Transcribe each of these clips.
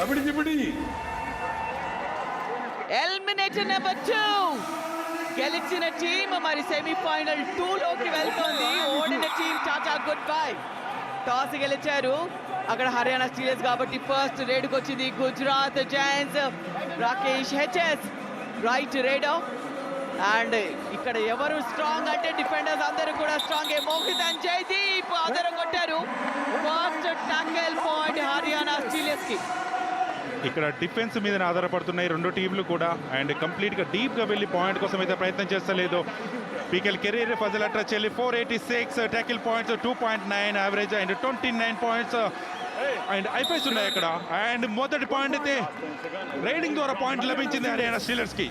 దబిడి దిబిడి eliminator number two గెలిచిన team మరి సెమీఫైనల్ టూ లోకి వెళ్తోంది. ఓడిన team tata good bye toss గెలిచారు. అక్కడ హర్యానా స్టీలర్స్ కాబట్టి ఫస్ట్ రేడ్కి వచ్చింది Gujarat Giants Rakesh HS right రేడో and ఇక్కడ ఎవరు స్ట్రాంగ్ అంటే డిఫెండర్స్ అందరూ కూడా స్ట్రాంగ్ మోహిత్ అండ్ జైదీప్ అందరూ కొట్టారు. ఫస్ట్ టాకెల్ పాయింట్ హర్యానా స్టీలర్స్కి. ఇక్కడ డిఫెన్స్ మీద ఆధారపడుతున్నాయి రెండు టీంలు కూడా. అండ్ కంప్లీట్గా డీప్గా వెళ్ళి పాయింట్ కోసం అయితే ప్రయత్నం చేస్తలేదు. పీకెల్ career Fazal Atrachali four eighty six tackle points two point nine average and twenty nine points and IPS ఉన్నాయి అక్కడ. అండ్ మొదటి పాయింట్ అయితే రైడింగ్ ద్వారా పాయింట్ లభించింది హర్యానా స్టీలర్స్కి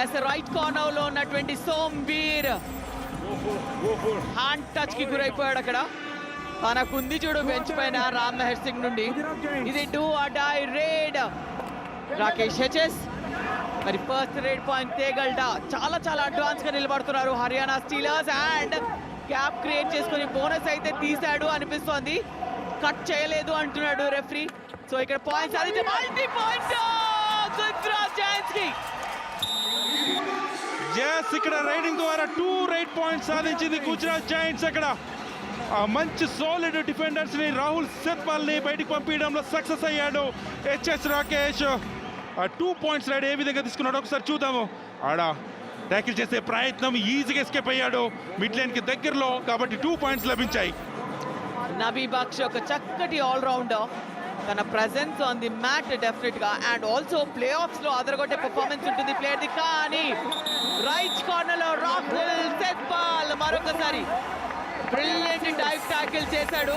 ఎస్ రైట్ కార్నర్లో ఉన్నటువంటి సోంబీర్. హ్యాండ్ టచ్కి గురైపోయాడు అక్కడ. తనకుంది చూడు బెంచ్ పైన రామ్ మెహర్ సింగ్ నుండి. ఇది do or die raid Rakesh HS. మరి ఫస్ట్ రేడ్ పాయింట్ తేగలడా చాలా చాలా అడ్వాన్స్గా నిలబడుతున్నారు Haryana Steelers and gap create చేసుకుని బోనస్ అయితే తీశాడు అనిపిస్తోంది. కట్ చేయలేదు అంటున్నాడు రెఫరీ. సో ఇక్కడ పాయింట్స్ అది మల్టీ పాయింట్ గుజరాత్ జాయింట్స్కి yes ఇక్కడ రైడింగ్ ద్వారా టూ రైట్ పాయింట్స్ సాధించింది గుజరాత్ జాయింట్స్ అక్కడ. మంచి సాలిడ్ డిఫెండర్స్ని రాహుల్ సెత్పాల్ని బయటికి పంపించడంలో సక్సెస్ అయ్యాడు HS Rakesh. Two points raid ఏ విధంగా తీసుకున్నాడు ఒకసారి చూద్దాము. ఆడ ట్యాకిల్ చేసే ప్రయత్నం ఈజీగా ఎస్కేప్ అయ్యాడు. మిడ్ లైన్కి దగ్గరలో కాబట్టి టూ పాయింట్స్ లభించాయి. నబీ బక్ష్ ఒక చక్కటి ఆల్రౌండర్ తన ప్రెసెన్స్ ఆన్ ది మ్యాట్ డెఫినెట్గా అండ్ ఆల్సో ప్లే ఆఫ్స్లో అదరగొట్టే పర్ఫార్మెన్స్ ఉంటుంది ప్లేయర్ ది. కానీ రైట్ కార్నర్లో రాహుల్ బాల్ మరొకసారి. బ్రిలియంట్ డైవ్ టాకిల్ చేశాడు.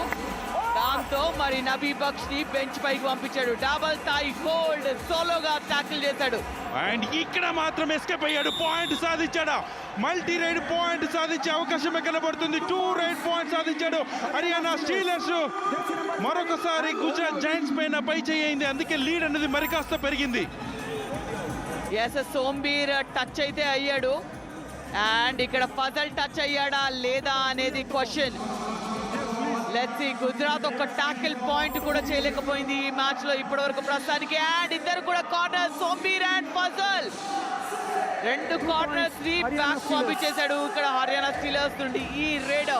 దాంతో మరి నబీ బక్ష్ని బెంచ్ పైకి పంపించాడు. డబల్ తాయి గోల్డ్ సోలోగా టాకిల్ చేశాడు. అండ్ ఇక్కడ మాత్రం ఎస్కేప్ అయ్యాడు. పాయింట్ సాధించాడా? మల్టీ రైడ్ పాయింట్ సాధించే అవకాశమే కనబడుతుంది. టూ రైడ్ పాయింట్ సాధించాడు. హర్యానా స్టీలర్స్ మరొకసారి గుజరాత్ జైంట్స్ పైన పై చేయింది అందుకే లీడ్ అనేది మరి కాస్త పెరిగింది. ఎస్ సోంబీర్ టచ్ అయితే అయ్యాడు. అండ్ ఇక్కడ ఫజల్ టచ్ అయ్యాడా లేదా అనేది క్వశ్చన్ లెట్స్ గుజరాత్ ఒక టాకిల్ పాయింట్ కూడా చేయలేకపోయింది ఈ మ్యాచ్లో ఇప్పటి వరకు ప్రస్తుతానికి. అండ్ ఇద్దరు కూడా కార్నర్ సోంబీర్ అండ్ ఫజల్ రెండు కార్నర్స్ని బ్యాక్ పంపించేశాడు ఇక్కడ హర్యానా స్టీలర్స్ నుండి ఈ రేడో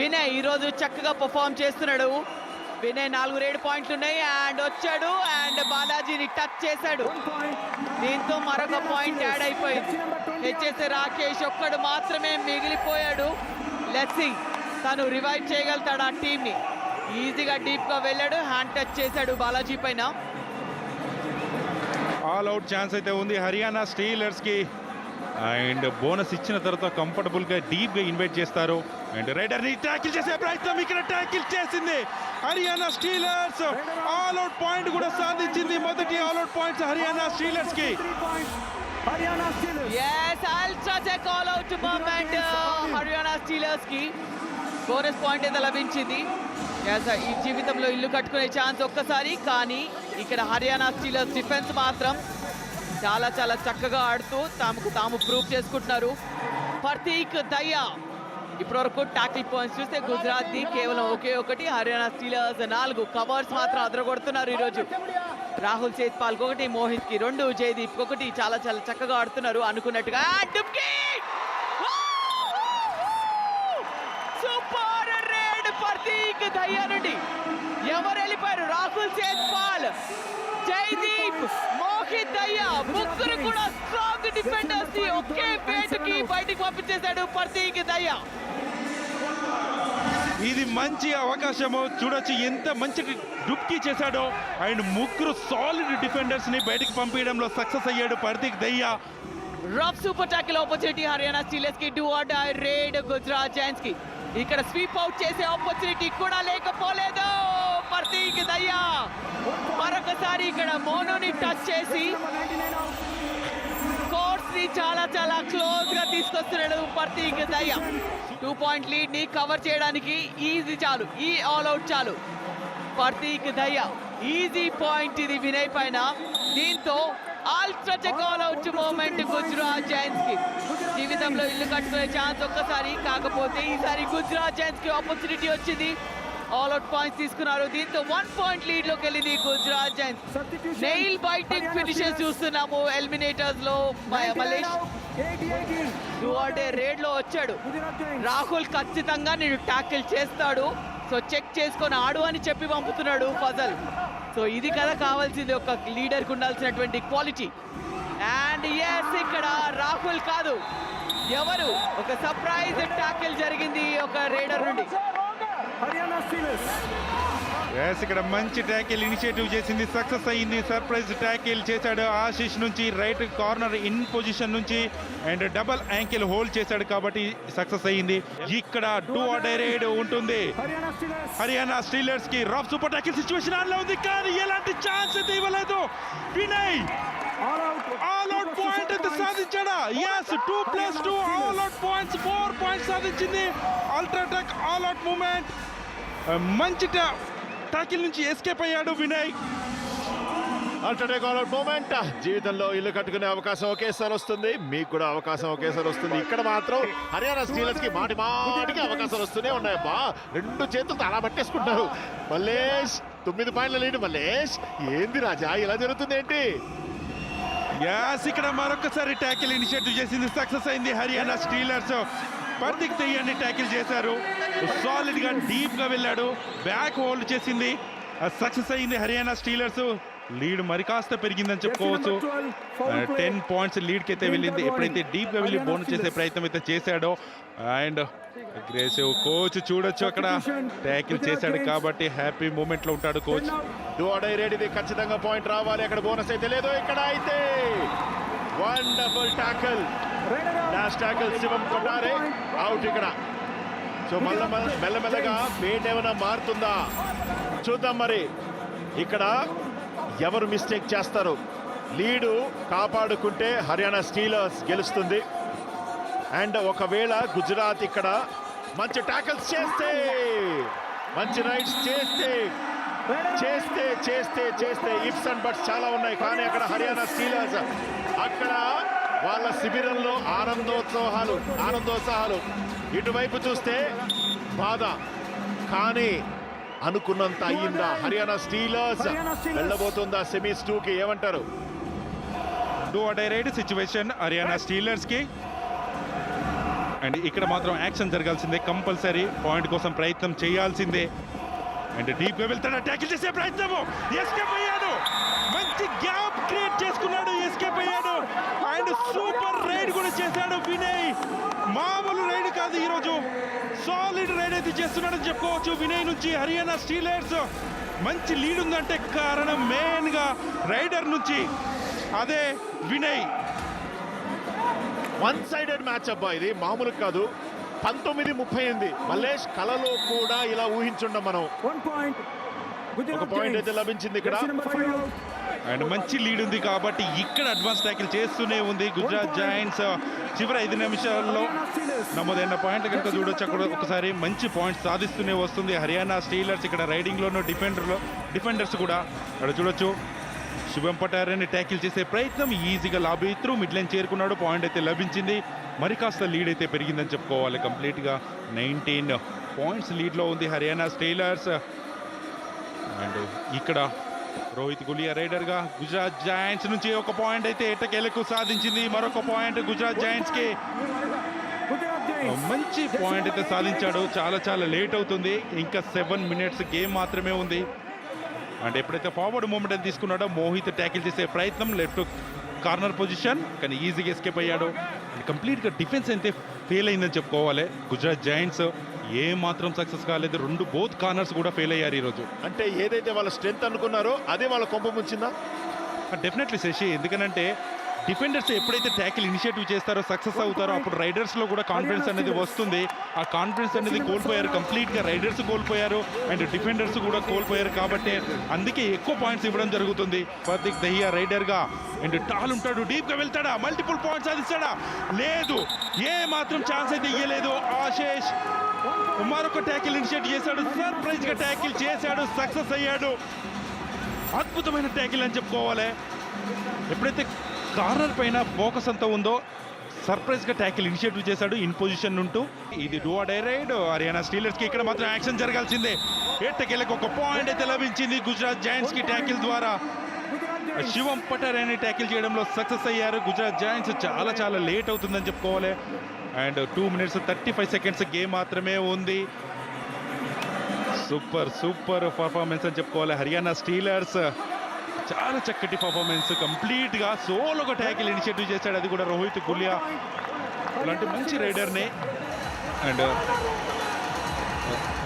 వినయ్ ఈ రోజు చక్కగా పర్ఫామ్ చేస్తున్నాడు. వినయ్ నాలుగు రేడు పాయింట్లు ఉన్నాయి. అండ్ వచ్చాడు. అండ్ బాలాజీని టచ్ చేశాడు. దీంతో మరొక పాయింట్ యాడ్ అయిపోయింది. హెచ్ఎస్ రాకేష్ ఒక్కడు మాత్రమే మిగిలిపోయాడు. లెస్సి తను రివైవ్ చేయగలుగుతాడు ఆ టీంని ఈజీగా డీప్గా వెళ్ళాడు హ్యాండ్ టచ్ చేశాడు బాలాజీ పైన. ఆల్ అవుట్ ఛాన్స్ అయితే ఉంది హర్యానా స్టీలర్స్కి. అండ్ బోనస్ ఇచ్చిన తర్వాత కంఫర్టబుల్గా డీప్గా ఇన్వైట్ చేస్తారు. అండ్ రైడర్ని ట్యాకిల్ చేసే ప్రయత్నం ఇక్కడ ట్యాకిల్ చేసింది. Haryana Steelers all out point కూడా సాధించింది. మొదటి ఆల్ అవుట్ పాయింట్స్ హర్యానా స్టీలర్స్కి. హర్యానా స్టీలర్స్కి. బోనస్ పాయింట్ అయితే లభించింది. ఈ జీవితంలో ఇల్లు కట్టుకునే ఛాన్స్ ఒక్కసారి కానీ ఇక్కడ హర్యానా స్టీలర్స్ డిఫెన్స్ మాత్రం చాలా చాలా చక్కగా ఆడుతూ తాముకు తాము ప్రూవ్ చేసుకుంటున్నారు. ప్రతీక్ దయ్యా ఇప్పటివరకు టాకిల్ పాయింట్స్ చూస్తే గుజరాత్ది కేవలం ఒకే ఒకటి హర్యానా స్టీలర్స్ నాలుగు కవర్స్ మాత్రం అదరగొడుతున్నారు ఈరోజు. రాహుల్ సేత్పాల్ ఒకటి మోహిత్కి రెండు జయదీప్ ఒకటి చాలా చాలా చక్కగా ఆడుతున్నారు అనుకున్నట్టుగా. ఒకే బయటికి పంపించేశాడు పర్తీక్ దయ్యా ఇది మంచి అవకాశము. చూడొచ్చు ఎంత మంచి డుప్కి చేశాడో. అండ్ ముగ్గురు సాలిడ్ డిఫెండర్స్ని బయటికి పంపించడంలో సక్సెస్ అయ్యాడు Prateek Dahiya. Rough super tackle opportunity Haryana స్టీలర్స్కి do or die raid Gujarat జైంట్స్కి. ఇక్కడ స్వీప్ అవుట్ చేసే ఆపర్చునిటీ కూడా లేకపోలేదు. పర్తీక్ దయ్యా. మరొకసారి ఇక్కడ మోనుని టచ్ చేసి ని చాలా చాలా క్లోజ్గా తీసుకొస్తున్నాడు పర్తీక్ దయ్య టూ పాయింట్ లీడ్ని కవర్ చేయడానికి ఈజీ చాలు. ఈ ఆల్ అవుట్ చాలు. పర్తీక్ దయ్య ఈజీ పాయింట్ ఇది వినయ్ పైన. దీంతో UltraTech all out moment Gujarat జైన్స్కి. జీవితంలో ఇల్లు కట్టుకునే ఛాన్స్ ఒక్కసారి కాకపోతే ఈసారి గుజరాత్ జైన్స్కి ఆపర్చునిటీ వచ్చింది. ఆల్ అవుట్ పాయింట్స్ తీసుకున్నారు. దీంతో వన్ పాయింట్ లీడ్లోకి వెళ్ళింది Gujarat Giants nail biting finishes చూస్తున్నాము ఎలిమినేటర్స్లో. మలేష్ రేడ్లో వచ్చాడు. రాహుల్ ఖచ్చితంగా నేను ట్యాకిల్ చేస్తాడు. సో చెక్ చేసుకొని ఆడు అని చెప్పి పంపుతున్నాడు ఫజల్ సో ఇది కదా కావాల్సింది ఒక లీడర్కి ఉండాల్సినటువంటి క్వాలిటీ అండ్ ఎస్ ఇక్కడ రాహుల్ కాదు. ఎవరు? ఒక సర్ప్రైజ్ ట్యాకిల్ జరిగింది ఒక రేడర్ నుండి. హర్యానా ఎస్ ఇక్కడ మంచి ట్యాకిల్ ఇనిషియేటివ్ చేసింది. సక్సెస్ అయ్యింది. సర్ప్రైజ్ ట్యాకిల్ చేశాడు ఆశీష్ నుంచి రైట్ కార్నర్ ఇన్ పొజిషన్ నుంచి అండ్ డబల్ యాంకిల్ హోల్డ్ చేశాడు కాబట్టి సక్సెస్ అయ్యింది. ఇక్కడ టూ రైడ్ ఉంటుంది. హర్యానా స్టీలర్స్. కి రఫ్ సూపర్ టాకిల్ సిచ్యువేషన్ ఆన్లో ఉంది. కానీ ఎలాంటి ఛాన్స్ అయితే ఇవ్వలేదు. వినయ్ ఆల్ అవుట్ పాయింట్ అయితే సాధించాడా? Yes two plus two all out points four points సాధించింది. అల్ట్రాటెక్ ఆల్ అవుట్ మూమెంట్ మంచి టాకిల్ నుంచి ఎస్కేప్ అయ్యాడు వినయ్ అల్టర్నేట్ అవుట్ మూమెంట్ జీవితంలో ఇల్లు కట్టుకునే అవకాశం ఒకేసారి వస్తుంది. మీకు కూడా అవకాశం ఒకేసారి వస్తుంది. ఇక్కడ మాత్రం హర్యానా స్టీలర్స్కి మాటి మాటికి అవకాశాలు వస్తూనే ఉన్నాయబ్బా. రెండు చేతులతో అలా పట్టేసుకుంటారు. మల్లేష్ తొమ్మిది పాయింట్ల లీడ్ మల్లేష్ ఏంది రాజా ఇలా జరుగుతుంది ఏంటి? యాస్ ఇక్కడ మరొకసారి ట్యాకిల్ ఇనిషియేటివ్ చేసింది. సక్సెస్ అయింది హర్యానా స్టీలర్స్. పర్తిక్ తెయ్యాన్ని ట్యాకిల్ చేశారు. సాలిడ్గా డీప్గా వెళ్ళాడు. బ్యాక్ హోల్డ్ చేసింది. సక్సెస్ అయింది హర్యానా స్టీలర్స్ లీడ్ మరి కాస్త పెరిగిందని చెప్పుకోవచ్చు. టెన్ పాయింట్స్ లీడ్కి అయితే వెళ్ళింది. ఎప్పుడైతే డీప్గా వెళ్ళి బోన్ చేసే ప్రయత్నం అయితే చేశాడో అండ్ అగ్రెసివ్ కోచ్ చూడొచ్చు అక్కడ. ట్యాకిల్ చేశాడు కాబట్టి హ్యాపీ మూమెంట్లో ఉంటాడు కోచ్ రేడిది ఖచ్చితంగా పాయింట్ రావాలి. అక్కడ బోనస్ అయితే లేదు. ఇక్కడ అయితే wonderful tackle dash tackle Shivam కొట్టారే out ఇక్కడ. సో మళ్ళా మళ్ళ- మెల్లమెల్లగా పేట్ ఏమైనా మారుతుందా? చూద్దాం మరి. ఇక్కడ ఎవరు మిస్టేక్ చేస్తారు? లీడు కాపాడుకుంటే హర్యానా స్టీలర్స్ గెలుస్తుంది. అండ్ ఒకవేళ గుజరాత్ ఇక్కడ మంచి టాకల్స్ చేస్తే మంచి రైడ్స్ చేస్తే చేస్తే చేస్తే చేస్తే ఇఫ్స్ అండ్ బట్స్ చాలా ఉన్నాయి. కానీ అక్కడ హర్యానా స్టీలర్స్ అక్కడ వాళ్ళ శిబిరంలో ఆనందోత్సవాలు ఆనందోత్సాహాలు. ఇటువైపు చూస్తే బాధ. కానీ అనుకున్నంత అయ్యిందా? హర్యానా స్టీలర్స్. వెళ్ళబోతుందా సెమీస్ టూ కి ఏమంటారు do a raid situation Haryana స్టీలర్స్కి. And ఇక్కడ మాత్రం యాక్షన్ జరగాల్సిందే కంపల్సరీ. పాయింట్ కోసం ప్రయత్నం చేయాల్సిందే. అండ్ డీప్గా వెళ్తాడు ట్యాకిల్ చేసే ప్రయత్నము. ఎస్కేప్ అయ్యాడు. మంచి గ్యాప్ క్రియేట్ చేసుకున్నాడు ఎస్కేప్ అయ్యాడు. అండ్ సూపర్ రైడ్ కూడా చేశాడు వినయ్. మామూలు రైడ్ కాదు ఈరోజు. సాలిడ్ రైడ్ అయితే చేస్తున్నాడని చెప్పుకోవచ్చు. వినయ్ నుంచి హర్యానా స్టీలర్స్ మంచి లీడ్ ఉందంటే కారణం మెయిన్గా రైడర్ నుంచి. అదే వినయ్. వన్ సైడెడ్ మ్యాచ్ అబ్బా ఇది. మామూలు కాదు. పంతొమ్మిది ముప్పై ఎనిమిది. మల్లేష్ కలలో కూడా ఇలా ఊహించుండం మనం. వన్ పాయింట్ ఒక పాయింట్ అయితే లభించింది ఇక్కడ. అండ్ మంచి లీడ్ ఉంది కాబట్టి ఇక్కడ అడ్వాన్స్ ట్యాకిల్ చేస్తూనే ఉంది గుజరాత్ జాయింట్స్ చివరి ఐదు నిమిషాల్లో నమోదైన పాయింట్ కనుక చూడొచ్చు. అక్కడ ఒకసారి మంచి పాయింట్స్ సాధిస్తూనే వస్తుంది హర్యానా స్టీలర్స్ ఇక్కడ రైడింగ్ లోను డిఫెండర్లో డిఫెండర్స్ కూడా అక్కడ చూడొచ్చు. శుభం పటారని ట్యాకిల్ చేసే ప్రయత్నం ఈజీగా లాబీ త్రూ మిడ్ లైన్ చేరుకున్నాడు. పాయింట్ అయితే లభించింది. మరి కాస్త లీడ్ అయితే పెరిగిందని చెప్పుకోవాలి. కంప్లీట్గా నైన్టీన్ పాయింట్స్ లీడ్లో ఉంది హర్యానా స్టైలర్స్ అండ్ ఇక్కడ రోహిత్ గులియా రైడర్గా గుజరాత్ జాయింట్స్ నుంచి ఒక పాయింట్ అయితే ఎట్టకేలకు సాధించింది. మరొక పాయింట్ గుజరాత్ జాయింట్స్కి మంచి పాయింట్ అయితే సాధించాడు. చాలా చాలా లేట్ అవుతుంది. ఇంకా సెవెన్ మినిట్స్ గేమ్ మాత్రమే ఉంది. అండ్ ఎప్పుడైతే ఫార్వర్డ్ మూమెంట్ అయితే తీసుకున్నాడో మోహిత్ ట్యాకిల్ చేసే ప్రయత్నం లెఫ్ట్ కార్నర్ పొజిషన్ కానీ ఈజీగా ఎస్కేప్ అయ్యాడు. కంప్లీట్గా డిఫెన్స్ అయితే ఫెయిల్ అయిందని చెప్పుకోవాలి. గుజరాత్ జాయింట్స్ ఏ మాత్రం సక్సెస్ కాలేదు. రెండు బోత్ కార్నర్స్ కూడా ఫెయిల్ అయ్యారు ఈరోజు. అంటే ఏదైతే వాళ్ళ స్ట్రెంత్ అనుకున్నారో అదే వాళ్ళ కొంప ముంచిందా? డెఫినెట్లీ శశి. ఎందుకనంటే డిఫెండర్స్ ఎప్పుడైతే ట్యాకిల్ ఇనిషియేటివ్ చేస్తారో సక్సెస్ అవుతారో అప్పుడు రైడర్స్లో కూడా కాన్ఫిడెన్స్ అనేది వస్తుంది. ఆ కాన్ఫిడెన్స్ అనేది కోల్పోయారు కంప్లీట్గా రైడర్స్ కోల్పోయారు అండ్ డిఫెండర్స్ కూడా కోల్పోయారు కాబట్టి అందుకే ఎక్కువ పాయింట్స్ ఇవ్వడం జరుగుతుంది. ప్రతీక్ దహియా రైడర్గా. అండ్ టాల్ ఉంటాడు డీప్గా వెళ్తాడా? మల్టిపుల్ పాయింట్స్ సాధిస్తాడా లేదు. ఏ మాత్రం ఛాన్స్ అయితే ఇయ్యలేదు. ఆశేష్ మరొక ట్యాకిల్ ఇనిషియేట్ చేశాడు. సర్ప్రైజ్గా ట్యాకిల్ చేశాడు. సక్సెస్ అయ్యాడు. అద్భుతమైన ట్యాకిల్ అని చెప్పుకోవాలి. ఎప్పుడైతే కార్నర్ పైన ఫోకస్ అంతా ఉందో సర్ప్రైజ్గా ట్యాకిల్ ఇనిషియేటివ్ చేశాడు ఇన్ పొజిషన్ ఉంటూ. ఇది డూ డైరైడ్ హర్యానా స్టీలర్స్కి ఇక్కడ మాత్రం యాక్షన్ జరగాల్సిందే. ఎట్టకెళ్ళకి ఒక పాయింట్ అయితే లభించింది గుజరాత్ జైంట్స్కి ట్యాకిల్ ద్వారా. శివం పటర్ అని ట్యాకిల్ చేయడంలో సక్సెస్ అయ్యారు. గుజరాత్ జాయింట్స్ చాలా చాలా లేట్ అవుతుందని చెప్పుకోవాలి. And two minutes thirty five seconds game మాత్రమే ఉంది. సూపర్ సూపర్ పర్ఫార్మెన్స్ అని చెప్పుకోవాలి. హర్యానా స్టీలర్స్ చాలా చక్కటి పర్ఫార్మెన్స్ కంప్లీట్గా ఒక ట్యాకిల్ ఇనిషియేటివ్ చేశాడు. అది కూడా రోహిత్ గులియా అలాంటి మంచి రైడర్ని. అండ్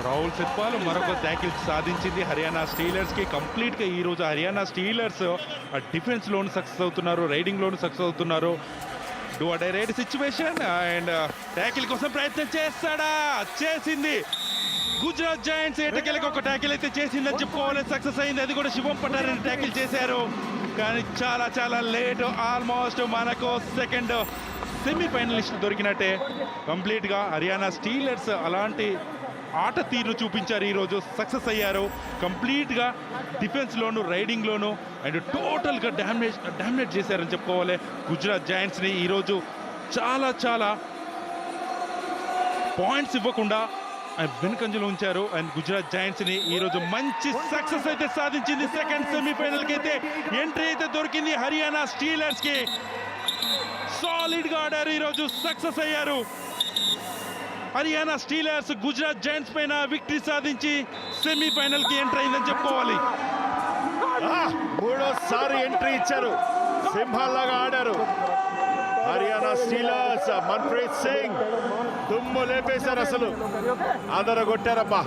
రాహుల్ సెత్పాల్ మరొక ట్యాకిల్ సాధించింది. హర్యానా స్టీలర్స్కి కంప్లీట్గా ఈరోజు హర్యానా స్టీలర్స్ డిఫెన్స్ లోను సక్సెస్ అవుతున్నారు. రైడింగ్ లోను సక్సెస్ అవుతున్నారు. Do a raid situation and tackle కోసం ప్రయత్నం చేస్తాడా? చేసింది. గుజరాత్ జాయింట్స్ ఎటకెళ్ళకి ఒక ట్యాకిల్ అయితే చేసిందని చెప్పుకోవాలి. సక్సెస్ అయింది. అది కూడా శివం పటారని ట్యాకిల్ చేశారు. కానీ చాలా చాలా లేట్ ఆల్మోస్ట్ మనకు సెకండ్ సెమీ ఫైనలిస్ట్ దొరికినట్టే కంప్లీట్గా హర్యానా స్టీలర్స్ అలాంటి ఆట తీరు చూపించారు. ఈరోజు సక్సెస్ అయ్యారు. కంప్లీట్గా డిఫెన్స్లోను రైడింగ్లోను అండ్ టోటల్గా డ్యామేజ్ డామినేట్ చేశారని చెప్పుకోవాలి. గుజరాత్ జాయింట్స్ని ఈరోజు చాలా చాలా పాయింట్స్ ఇవ్వకుండా వెనుకంజలో ఉంచారు. అండ్ గుజరాత్ జాయింట్స్ని ఈ రోజు మంచి సక్సెస్ అయితే సాధించింది. సెకండ్ సెమీఫైనల్కి అయితే ఎంట్రీ అయితే దొరికింది హర్యానా స్టీలర్స్కి సాలిడ్గా ఆడారు. ఈరోజు సక్సెస్ అయ్యారు. హర్యానా స్టీలర్స్ గుజరాత్ జాయింట్స్ పైన విక్టరీ సాధించి సెమీఫైనల్కి ఎంటర్ అయిందని చెప్పుకోవాలి. మూడోసారి ఎంట్రీ ఇచ్చారు. సింహాల్లాగా ఆడారు. హర్యానా స్టీలర్స్ మన్ప్రీత్ సింగ్ తుమ్ము లేపేశారు అసలు. అందరూ కొట్టారబ్బా.